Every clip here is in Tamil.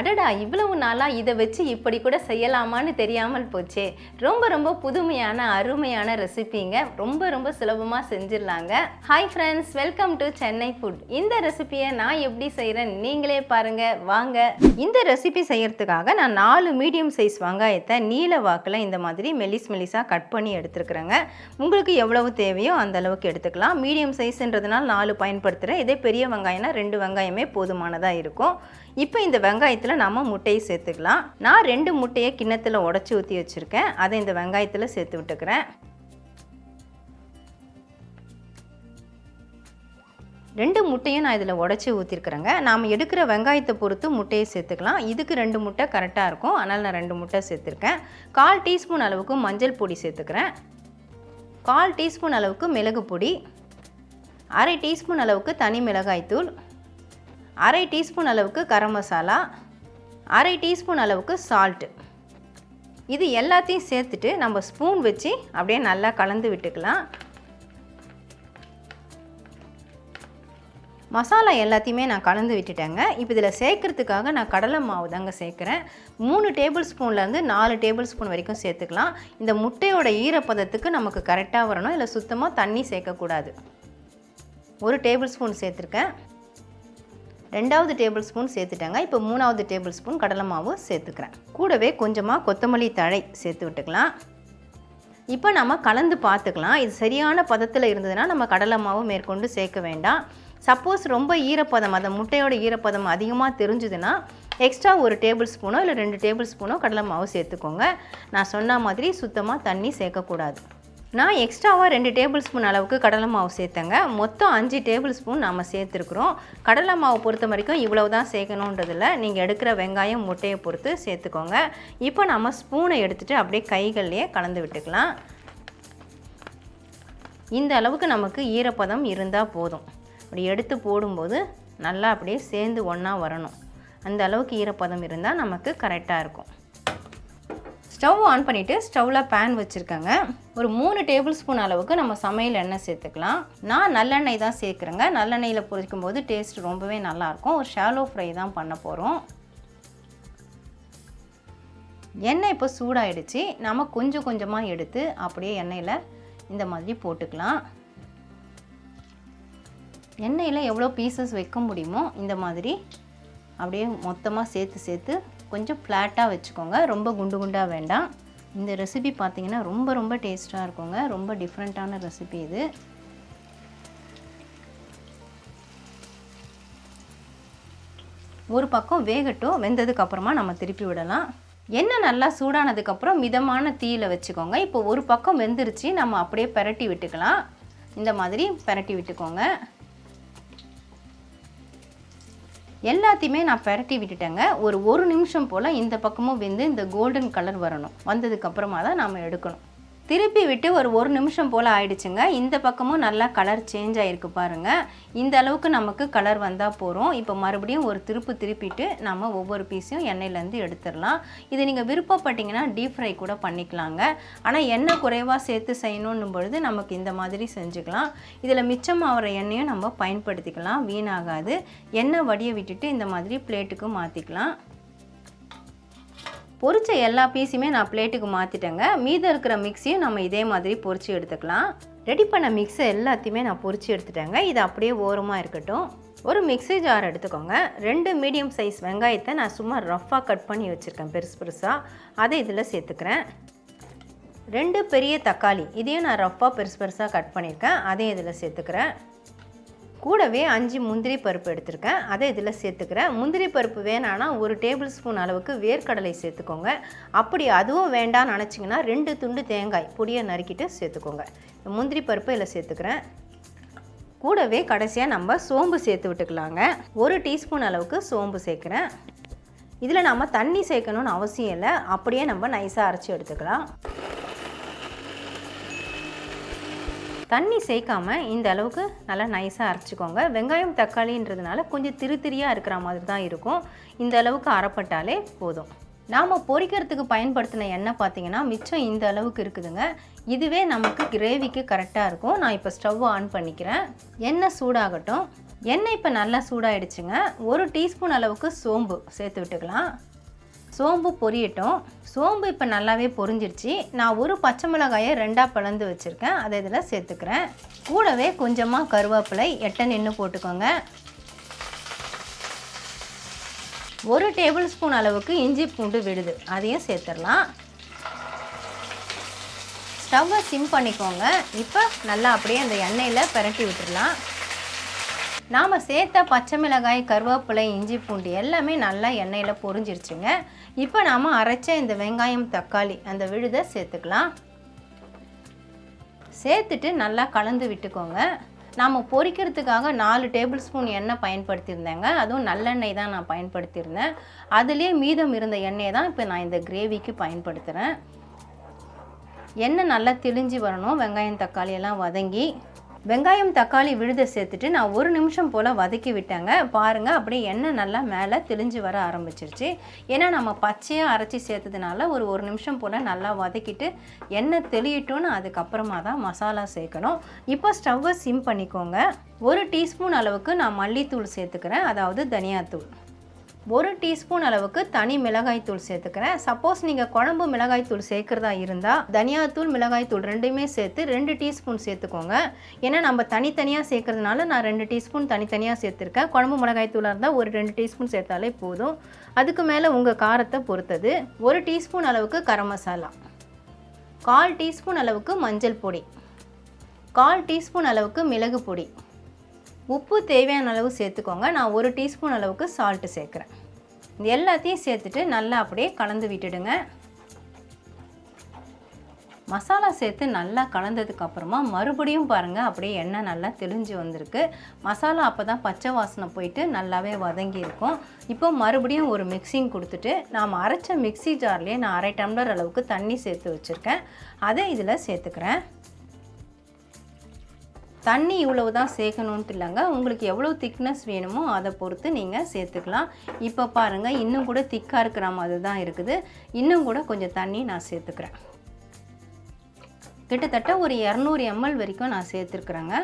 அடடா இவ்வளவு நாளாக இதை வச்சு இப்படி கூட செய்யலாமான்னு தெரியாமல் போச்சே. ரொம்ப ரொம்ப புதுமையான அருமையான ரெசிபிங்க. ரொம்ப ரொம்ப சுலபமாக செஞ்சிடலாங்க. Hi friends welcome to Chennai food இந்த ரெசிபியை நான் எப்படி செய்கிறேன் நீங்களே பாருங்க. வாங்க. இந்த ரெசிபி செய்கிறதுக்காக நான் நாலு மீடியம் சைஸ் வெங்காயத்தை நீல வாக்கில் இந்த மாதிரி மெலிஸ் மெலிஸாக கட் பண்ணி எடுத்துருக்குறேங்க. உங்களுக்கு எவ்வளவு தேவையோ அந்த அளவுக்கு எடுத்துக்கலாம். மீடியம் சைஸ்ன்றதுனால நாலு பயன்படுத்துகிறேன் இதே பெரிய வெங்காயம்னா ரெண்டு வெங்காயமே போதுமானதாக இருக்கும். இப்போ இந்த வெங்காயத்தில் நம்ம முட்டையை சேர்த்துக்கலாம். நான் ரெண்டு முட்டையை கிண்ணத்தில் உடச்சி ஊற்றி வச்சுருக்கேன். அதை இந்த வெங்காயத்தில் சேர்த்து விட்டுக்கிறேன். ரெண்டு முட்டையும் நான் இதில் உடச்சி ஊற்றிருக்கிறேங்க நாம் எடுக்கிற வெங்காயத்தை பொறுத்து முட்டையை சேர்த்துக்கலாம். இதுக்கு ரெண்டு முட்டை கரெக்டாக இருக்கும். அதனால் நான் ரெண்டு முட்டை சேர்த்துருக்கேன். கால் டீஸ்பூன் அளவுக்கு மஞ்சள் பொடி சேர்த்துக்கிறேன். கால் டீஸ்பூன் அளவுக்கு மிளகு பொடி. அரை டீஸ்பூன் அளவுக்கு தனி மிளகாய்த்தூள். அரை டீஸ்பூன் அளவுக்கு கரம் மசாலா. அரை டீஸ்பூன் அளவுக்கு சால்ட்டு இது எல்லாத்தையும் சேர்த்துட்டு நம்ம ஸ்பூன் வச்சு அப்படியே நல்லா கலந்து விட்டுக்கலாம். மசாலா எல்லாத்தையுமே நான் கலந்து விட்டுட்டேங்க. இப்போ இதில் சேர்க்கறதுக்காக நான் கடலை மாவு தாங்க சேர்க்குறேன். மூணு டேபிள் ஸ்பூன்லேருந்து நாலு டேபிள் ஸ்பூன் வரைக்கும் சேர்த்துக்கலாம். இந்த முட்டையோட ஈரப்பதத்துக்கு நமக்கு கரெக்டாக வரணும். இல்லை சுத்தமாக தண்ணி சேர்க்கக்கூடாது. ஒரு டேபிள் ஸ்பூன் சேர்த்துருக்கேன். ரெண்டாவது டேபிள் ஸ்பூன் சேர்த்துட்டேங்க. இப்போ மூணாவது டேபிள் ஸ்பூன் கடலை மாவு சேர்த்துக்கிறேன். கூடவே கொஞ்சமாக கொத்தமல்லி தழை சேர்த்து விட்டுக்கலாம். இப்போ நம்ம கலந்து பார்த்துக்கலாம். இது சரியான பதத்தில் இருந்ததுன்னா நம்ம கடலை மாவு மேற்கொண்டு சேர்க்க வேண்டாம். சப்போஸ் ரொம்ப ஈரப்பதம் அந்த முட்டையோட ஈரப்பதம் அதிகமாக தெரிஞ்சுதுன்னா எக்ஸ்ட்ரா ஒரு டேபிள் ஸ்பூனோ இல்லை ரெண்டு டேபிள் ஸ்பூனோ கடலை மாவு சேர்த்துக்கோங்க. நான் சொன்ன மாதிரி சுத்தமாக தண்ணி சேர்க்கக்கூடாது. நான் எக்ஸ்ட்ராவாக ரெண்டு டேபிள் ஸ்பூன் அளவுக்கு கடலை மாவு சேர்த்தேங்க. மொத்தம் அஞ்சு டேபிள் ஸ்பூன் நம்ம சேர்த்துருக்குறோம். கடலை மாவு பொறுத்த வரைக்கும் இவ்வளவு தான் சேர்க்கணுன்றதில்ல. நீங்கள் எடுக்கிற வெங்காயம் முட்டையை பொறுத்து சேர்த்துக்கோங்க. இப்போ நம்ம ஸ்பூனை எடுத்துகிட்டு அப்படியே கைகள்லேயே கலந்து விட்டுக்கலாம். இந்த அளவுக்கு நமக்கு ஈரப்பதம் இருந்தால் போதும். அப்படி எடுத்து போடும்போது நல்லா அப்படியே சேர்ந்து ஒன்றா வரணும். அந்த அளவுக்கு ஈரப்பதம் இருந்தால் நமக்கு கரெக்டாக இருக்கும். ஸ்டவ் ஆன் பண்ணிவிட்டு ஸ்டவ்வில் பேன் வச்சுருக்கேங்க. ஒரு மூணு டேபிள் ஸ்பூன் அளவுக்கு நம்ம சமையல் எண்ணெய் சேர்த்துக்கலாம். நான் நல்லெண்ணெய் தான் சேர்க்குறேங்க. நல்லெண்ணெயில் பொரிக்கும் போது டேஸ்ட் ரொம்பவே நல்லாயிருக்கும். ஒரு ஷாலோ ஃப்ரை தான் பண்ண போகிறோம் எண்ணெய் இப்போ சூடாயிடுச்சு. நம்ம கொஞ்சம் கொஞ்சமாக எடுத்து அப்படியே எண்ணெயில் இந்த மாதிரி போட்டுக்கலாம். எண்ணெயில் எவ்வளோ பீசஸ் வைக்க முடியுமோ இந்த மாதிரி அப்படியே மொத்தமாக சேர்த்து சேர்த்து கொஞ்சம் ஃப்ளாட்டாக வச்சுக்கோங்க. ரொம்ப குண்டு குண்டாக வேண்டாம். இந்த ரெசிபி பார்த்தீங்கன்னா ரொம்ப ரொம்ப டேஸ்ட்டாக இருக்குங்க. ரொம்ப டிஃப்ரெண்ட்டான ரெசிபி இது. ஒரு பக்கம் வேகட்டும். வெந்ததுக்கு அப்புறமா நம்ம திருப்பி விடலாம். எண்ணெய் நல்லா சூடானதுக்கப்புறம் மிதமான தீயில் வச்சுக்கோங்க. இப்போ ஒரு பக்கம் வெந்துருச்சு. நம்ம அப்படியே பரட்டி விட்டுக்கலாம். இந்த மாதிரி பரட்டி விட்டுக்கோங்க. எல்லாத்தையுமே நான் பரட்டி விட்டுட்டேங்க. ஒரு ஒரு நிமிஷம் போல் இந்த பக்கமும் வெந்து இந்த கோல்டன் கலர் வரணும். வந்ததுக்கப்புறமா தான் நாம் எடுக்கணும். திருப்பி விட்டு ஒரு ஒரு நிமிஷம் போல் ஆயிடுச்சுங்க. இந்த பக்கமும் நல்லா கலர் சேஞ்ச் ஆகிருக்கு பாருங்கள் இந்த அளவுக்கு நமக்கு கலர் வந்தால் போகிறோம் இப்போ மறுபடியும் ஒரு திருப்பு திருப்பிட்டு நம்ம ஒவ்வொரு பீஸையும் எண்ணெயிலேருந்து எடுத்துடலாம். இது நீங்கள் விருப்பப்பட்டீங்கன்னா டீப் ஃப்ரை கூட பண்ணிக்கலாங்க. ஆனால் எண்ணெய் குறைவாக சேர்த்து செய்யணுன்னும் பொழுது நமக்கு இந்த மாதிரி செஞ்சுக்கலாம். இதில் மிச்சமாகிற எண்ணெயும் நம்ம பயன்படுத்திக்கலாம். வீணாகாது. எண்ணெய் வடிய விட்டுட்டு இந்த மாதிரி பிளேட்டுக்கு மாற்றிக்கலாம் பொறிச்ச எல்லா பீஸுமே நான் பிளேட்டுக்கு மாற்றிட்டேங்க மீதம் இருக்கிற மிக்ஸியும் நம்ம இதே மாதிரி பொறிச்சு எடுத்துக்கலாம். ரெடி பண்ண மிக்ஸை எல்லாத்தையுமே நான் பொறிச்சு எடுத்துட்டேங்க. இது அப்படியே ஓரமாக இருக்கட்டும். ஒரு மிக்ஸி ஜார் எடுத்துக்கோங்க. ரெண்டு மீடியம் சைஸ் வெங்காயத்தை நான் சும்மா ரஃப்பாக கட் பண்ணி வச்சுருக்கேன் பெருசு பெருசாக அதை இதில் சேர்த்துக்கிறேன். ரெண்டு பெரிய தக்காளி இதையும் நான் ரஃப்பாக பெருசு பெருசாக கட் பண்ணியிருக்கேன். அதையும் இதில் சேர்த்துக்கிறேன். கூடவே அஞ்சு முந்திரி பருப்பு எடுத்திருக்கேன். அதை இதில் சேர்த்துக்கிறேன். முந்திரி பருப்பு வேணான்னா ஒரு டேபிள் ஸ்பூன் அளவுக்கு வேர்க்கடலை சேர்த்துக்கோங்க. அப்படி அதுவும் வேண்டாம்னு நினச்சிங்கன்னா ரெண்டு துண்டு தேங்காய் பொடியை நறுக்கிட்டு சேர்த்துக்கோங்க. முந்திரி பருப்பு இதில் சேர்த்துக்கிறேன். கூடவே கடைசியாக நம்ம சோம்பு சேர்த்து விட்டுக்கலாங்க. ஒரு டீஸ்பூன் அளவுக்கு சோம்பு சேர்க்குறேன். இதில் நம்ம தண்ணி சேர்க்கணும்னு அவசியம் இல்லை. அப்படியே நம்ம நைஸாக அரைச்சி எடுத்துக்கலாம். தண்ணி சேர்க்காம இந்த அளவுக்கு நல்லா நைஸாக அரைச்சிக்கோங்க. வெங்காயம் தக்காளின்றதுனால கொஞ்சம் திரு திரியாக இருக்கிற மாதிரி தான் இருக்கும். இந்த அளவுக்கு அரைப்பட்டாலே போதும். நாம் பொரிக்கிறதுக்கு பயன்படுத்தின எண்ணெய் பார்த்தீங்கன்னா மிச்சம் இந்த அளவுக்கு இருக்குதுங்க. இதுவே நமக்கு கிரேவிக்கு கரெக்டாக இருக்கும். நான் இப்போ ஸ்டவ் ஆன் பண்ணிக்கிறேன். எண்ணெய் சூடாகட்டும். எண்ணெய் இப்போ நல்லா சூடாயிடுச்சுங்க. ஒரு டீஸ்பூன் அளவுக்கு சோம்பு சேர்த்து விட்டுக்கலாம். சோம்பு பொரியட்டும். சோம்பு இப்போ நல்லாவே பொரிஞ்சிருச்சு. நான் ஒரு பச்சை மிளகாயை ரெண்டாக பிளந்து வச்சுருக்கேன். அதை இதில் சேர்த்துக்கிறேன். கூடவே கொஞ்சமாக கருவேப்பிலை எட்டை நின்று போட்டுக்கோங்க. ஒரு டேபிள் ஸ்பூன் அளவுக்கு இஞ்சி பூண்டு விடுது. அதையும் சேர்த்துடலாம். ஸ்டவ்வை சிம் பண்ணிக்கோங்க. இப்போ நல்லா அப்படியே அந்த எண்ணெயில் பிரட்டி விட்டுடலாம். நாம் சேர்த்த பச்சை மிளகாய் கருவேப்பிலை இஞ்சி பூண்டு எல்லாமே நல்லா எண்ணெயில் பொரிஞ்சிருச்சுங்க. இப்போ நாம் அரைச்ச இந்த வெங்காயம் தக்காளி அந்த விழுதை சேர்த்துக்கலாம். சேர்த்துட்டு நல்லா கலந்து விட்டுக்கோங்க. நாம் பொரிக்கிறதுக்காக நாலு டேபிள் ஸ்பூன் எண்ணெய் பயன்படுத்தியிருந்தேங்க. அதுவும் நல்லெண்ணெய் தான் நான் பயன்படுத்தியிருந்தேன். அதுலேயே மீதம் இருந்த எண்ணெயை தான் இப்போ நான் இந்த கிரேவிக்கு பயன்படுத்துகிறேன் எண்ணெய் நல்லா தெளிஞ்சு வரணும். வெங்காயம் தக்காளி எல்லாம் வதங்கி வெங்காயம் தக்காளி விழுத சேர்த்துட்டு நான் ஒரு நிமிஷம் போல் வதக்கி விட்டேங்க. பாருங்கள் அப்படியே எண்ணெய் நல்லா மேலே தெளிஞ்சு வர ஆரம்பிச்சிருச்சு. ஏன்னா நம்ம பச்சையாக அரைச்சி சேர்த்ததுனால ஒரு ஒரு நிமிஷம் போல் நல்லா வதக்கிட்டு எண்ணெய் தெளியட்டும்னு அதுக்கப்புறமா தான் மசாலா சேர்க்கணும். இப்போ ஸ்டவ்வை சிம் பண்ணிக்கோங்க. ஒரு டீஸ்பூன் அளவுக்கு நான் மல்லித்தூள் சேர்த்துக்கிறேன். அதாவது தனியாத்தூள். ஒரு டீஸ்பூன் அளவுக்கு தனி மிளகாய்த்தூள் சேர்த்துக்கிறேன். சப்போஸ் நீங்கள் குழம்பு மிளகாய்த்தூள் சேர்க்குறதா இருந்தால் தனியாத்தூள் மிளகாய்த்தூள் ரெண்டுமே சேர்த்து ரெண்டு டீஸ்பூன் சேர்த்துக்கோங்க. ஏன்னா நம்ம தனித்தனியாக சேர்க்குறதுனால நான் ரெண்டு டீஸ்பூன் தனித்தனியாக சேர்த்துருக்கேன். குழம்பு மிளகாய்த்தூளாக இருந்தால் ஒரு ரெண்டு டீஸ்பூன் சேர்த்தாலே போதும். அதுக்கு மேலே உங்கள் காரத்தை பொறுத்தது. ஒரு டீஸ்பூன் அளவுக்கு கரம் மசாலா. கால் டீஸ்பூன் அளவுக்கு மஞ்சள் பொடி. கால் டீஸ்பூன் அளவுக்கு மிளகு பொடி. உப்பு தேவையான அளவு சேர்த்துக்கோங்க. நான் ஒரு டீஸ்பூன் அளவுக்கு சால்ட்டு சேர்க்குறேன். இது எல்லாத்தையும் சேர்த்துட்டு நல்லா அப்படியே கலந்து விட்டுடுங்க. மசாலா சேர்த்து நல்லா கலந்ததுக்கு அப்புறமா மறுபடியும் பாருங்கள் அப்படியே எண்ணெய் நல்லா தெளிஞ்சு வந்திருக்கு. மசாலா அப்போ தான் பச்சை வாசனை போயிட்டு நல்லாவே வதங்கி இருக்கும். இப்போ மறுபடியும் ஒரு மிக்சிங் கொடுத்துட்டு நாம் அரைச்ச மிக்ஸி ஜார்லேயே நான் அரை டம்ளர் அளவுக்கு தண்ணி சேர்த்து வச்சுருக்கேன். அதை இதில் சேர்த்துக்கிறேன். தண்ணி இவ்வளவு தான் சேர்க்கணுன்ட்டு இல்லைங்க. உங்களுக்கு எவ்வளோ திக்னஸ் வேணுமோ அதை பொறுத்து நீங்கள் சேர்த்துக்கலாம். இப்போ பாருங்கள் இன்னும் கூட திக்காக இருக்கிற மாதிரி தான் இருக்குது. இன்னும் கூட கொஞ்சம் தண்ணி நான் சேர்த்துக்கிறேன். கிட்டத்தட்ட ஒரு இரநூறு எம்எல் வரைக்கும் நான் சேர்த்துருக்குறேங்க.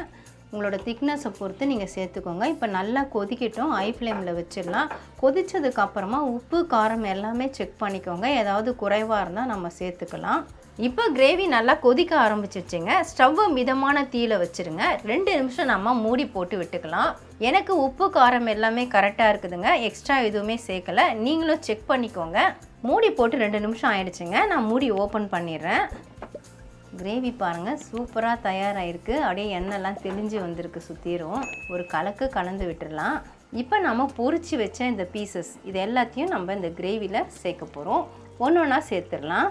உங்களோட திக்னஸை பொறுத்து நீங்கள் சேர்த்துக்கோங்க. இப்போ நல்லா கொதிக்கட்டும். ஐ ஃப்ளேமில் வச்சிடலாம். கொதித்ததுக்கப்புறமா உப்பு காரம் எல்லாமே செக் பண்ணிக்கோங்க. ஏதாவது குறைவாக இருந்தால் நம்ம சேர்த்துக்கலாம். இப்போ கிரேவி நல்லா கொதிக்க ஆரம்பிச்சிருச்சுங்க. ஸ்டவ்வை மிதமான தீயில வச்சுருங்க. ரெண்டு நிமிஷம் நம்ம மூடி போட்டு விட்டுக்கலாம். எனக்கு உப்பு காரம் எல்லாமே கரெக்டாக இருக்குதுங்க. எக்ஸ்ட்ரா எதுவுமே சேர்க்கல. நீங்களும் செக் பண்ணிக்கோங்க. மூடி போட்டு ரெண்டு நிமிஷம் ஆயிடுச்சுங்க. நான் மூடி ஓப்பன் பண்ணிடுறேன். கிரேவி பாருங்கள் சூப்பராக தயாராகிருக்கு அப்படியே எண்ணெய்லாம் தெளிஞ்சு வந்திருக்கு சுற்றிரும் ஒரு கலக்கு கலந்து விட்டுடலாம். இப்போ நம்ம பொறிச்சு வச்ச இந்த பீசஸ் இது எல்லாத்தையும் நம்ம இந்த கிரேவியில் சேர்க்க போகிறோம் ஒன்று ஒன்றா சேர்த்துடலாம்.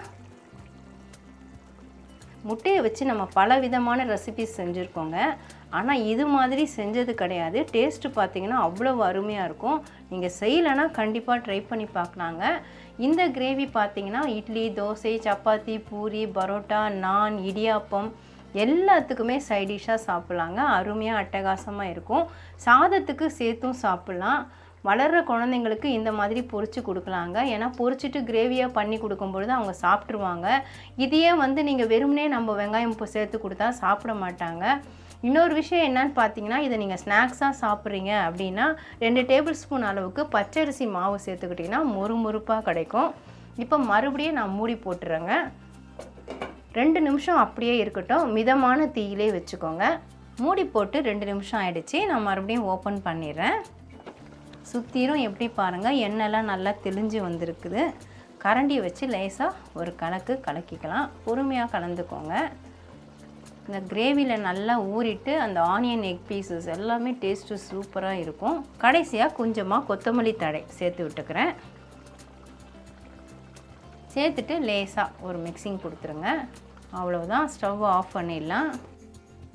முட்டையை வச்சு நம்ம பல விதமான ரெசிபிஸ் செஞ்சுருக்கோங்க. ஆனால் இது மாதிரி செஞ்சது கிடையாது. டேஸ்ட்டு பார்த்தீங்கன்னா அவ்வளோ அருமையாக இருக்கும். நீங்கள் செய்யலைன்னா கண்டிப்பாக ட்ரை பண்ணி பார்க்கலாங்க இந்த கிரேவி பார்த்திங்கன்னா இட்லி தோசை சப்பாத்தி பூரி பரோட்டா நான் இடியாப்பம் எல்லாத்துக்குமே சைடிஷாக சாப்பிட்லாங்க. அருமையாக அட்டகாசமாக இருக்கும். சாதத்துக்கு சேர்த்தும் சாப்பிட்லாம். வளர்கிற குழந்தைங்களுக்கு இந்த மாதிரி பொறிச்சு கொடுக்கலாங்க. ஏன்னா பொரிச்சிட்டு கிரேவியாக பண்ணி கொடுக்கும்பொழுது அவங்க சாப்பிட்ருவாங்க இதையே வந்து நீங்கள் வெறுமனே நம்ம வெங்காயம் இப்போ சேர்த்து கொடுத்தா சாப்பிட மாட்டாங்க. இன்னொரு விஷயம் என்னன்னு பார்த்தீங்கன்னா இதை நீங்கள் ஸ்நாக்ஸாக சாப்பிட்றீங்க அப்படின்னா ரெண்டு டேபிள் ஸ்பூன் அளவுக்கு பச்சரிசி மாவு சேர்த்துக்கிட்டிங்கன்னா முறுமுறுப்பாக கிடைக்கும். இப்போ மறுபடியும் நான் மூடி போட்டுறேங்க. ரெண்டு நிமிஷம் அப்படியே இருக்கட்டும். மிதமான தீயிலே வச்சுக்கோங்க. மூடி போட்டு ரெண்டு நிமிஷம் ஆகிடுச்சி நான் மறுபடியும் ஓப்பன் பண்ணிடுறேன். சுற்றிலும் எப்படி பாருங்கள் எண்ணெய்லாம் நல்லா தெளிஞ்சு வந்திருக்குது. கரண்டி வச்சு லேசாக ஒரு கலக்கு கலக்கிக்கலாம். பொறுமையாக கலந்துக்கோங்க. இந்த கிரேவியில் நல்லா ஊறிட்டு அந்த ஆனியன் எக் பீசஸ் எல்லாமே டேஸ்ட்டு சூப்பராக இருக்கும். கடைசியாக கொஞ்சமாக கொத்தமல்லி தடை சேர்த்து விட்டுக்கிறேன். சேர்த்துட்டு லேசாக ஒரு மிக்சிங் கொடுத்துருங்க. அவ்வளோதான் ஸ்டவ் ஆஃப் பண்ணிடலாம்.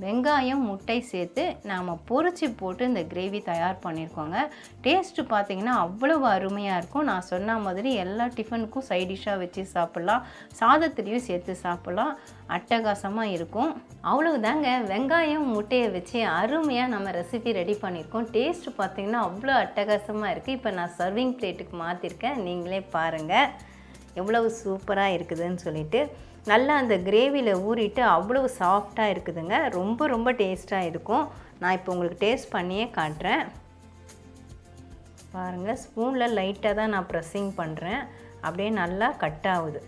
வெங்காயம் முட்டை சேர்த்து நாம் பொறிச்சு போட்டு இந்த கிரேவி தயார் பண்ணியிருக்கோங்க. டேஸ்ட்டு பார்த்தீங்கன்னா அவ்வளவு அருமையாக இருக்கும். நான் சொன்ன மாதிரி எல்லா டிஃபனுக்கும் சைடிஷ்ஷாக வச்சு சாப்பிட்லாம். சாதத்துலேயும் சேர்த்து சாப்பிட்லாம். அட்டகாசமாக இருக்கும். அவ்வளவுதாங்க. வெங்காயம் முட்டையை வச்சு அருமையாக நம்ம ரெசிபி ரெடி பண்ணியிருக்கோம். டேஸ்ட்டு பார்த்தீங்கன்னா அவ்வளோ அட்டகாசமாக இருக்குது இப்போ நான் சர்விங் பிளேட்டுக்கு மாற்றிருக்கேன் நீங்களே பாருங்கள் எவ்வளவு சூப்பராக இருக்குதுன்னு சொல்லிட்டு நல்லா அந்த கிரேவியில் ஊறிட்டு அவ்வளவு சாஃப்டாக இருக்குதுங்க. ரொம்ப ரொம்ப டேஸ்ட்டாக இருக்கும். நான் இப்போ உங்களுக்கு டேஸ்ட் பண்ணியே காட்டுறேன். பாருங்கள் ஸ்பூனில் லைட்டாக தான் நான் ப்ரெஸ்ஸிங் பண்ணுறேன் அப்படியே நல்லா கட் ஆகுது.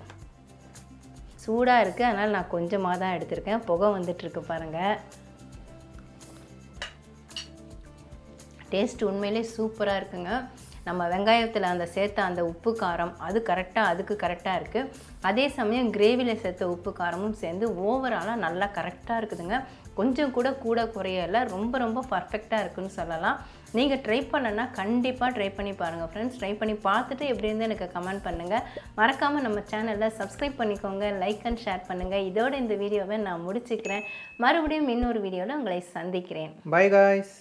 சூடாக இருக்குது அதனால் நான் கொஞ்சமாக தான் எடுத்திருக்கேன். புகை வந்துட்டுருக்கு பாருங்கள் டேஸ்ட் உண்மையிலே சூப்பராக இருக்குங்க. நம்ம வெங்காயத்தில் அந்த சேர்த்த அந்த உப்பு காரம் அது கரெக்டாக அதுக்கு கரெக்டாக இருக்குது அதே சமயம் கிரேவியில் சேர்த்த உப்பு காரமும் சேர்ந்து ஓவராலாக நல்லா கரெக்டாக இருக்குதுங்க. கொஞ்சம் கூட கூட குறையல ரொம்ப ரொம்ப பர்ஃபெக்டாக இருக்குன்னு சொல்லலாம். நீங்கள் ட்ரை பண்ணனா கண்டிப்பாக ட்ரை பண்ணி பாருங்கள் ஃப்ரெண்ட்ஸ் ட்ரை பண்ணி பார்த்துட்டு எப்படி இருந்து எனக்கு கமெண்ட் பண்ணுங்கள் மறக்காமல் நம்ம சேனலில் சப்ஸ்கிரைப் பண்ணிக்கோங்க லைக் அண்ட் ஷேர் பண்ணுங்கள் இதோட இந்த வீடியோவை நான் முடிச்சுக்கிறேன். மறுபடியும் இன்னொரு வீடியோவில் உங்களை சந்திக்கிறேன். By guys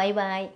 bye bye